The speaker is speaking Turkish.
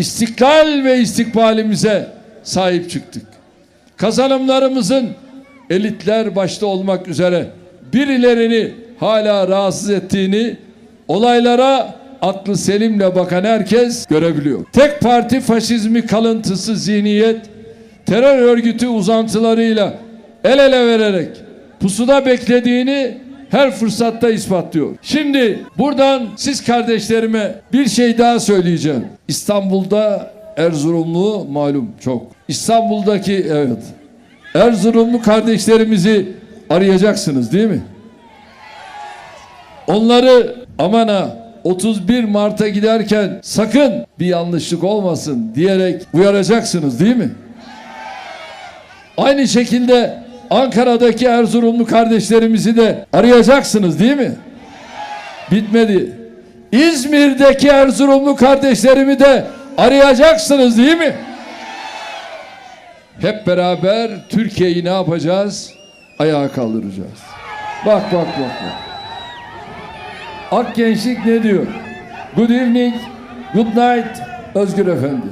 istiklal ve istikbalimize sahip çıktık. Kazanımlarımızın elitler başta olmak üzere birilerini hala rahatsız ettiğini olaylara aklı selimle bakan herkes görebiliyor. Tek parti faşizmi kalıntısı zihniyet terör örgütü uzantılarıyla el ele vererek pusuda beklediğini her fırsatta ispatlıyor. Şimdi buradan siz kardeşlerime bir şey daha söyleyeceğim. İstanbul'da Erzurumlu malum çok. İstanbul'daki evet. Erzurumlu kardeşlerimizi arayacaksınız değil mi? Onları aman ha 31 Mart'a giderken sakın bir yanlışlık olmasın diyerek uyaracaksınız değil mi? Aynı şekilde Ankara'daki Erzurumlu kardeşlerimizi de arayacaksınız değil mi? Bitmedi. İzmir'deki Erzurumlu kardeşlerimi de arayacaksınız değil mi? Hep beraber Türkiye'yi ne yapacağız? Ayağa kaldıracağız. Bak bak bak bak. Ak Gençlik ne diyor? Good evening, good night, Özgür Efendi.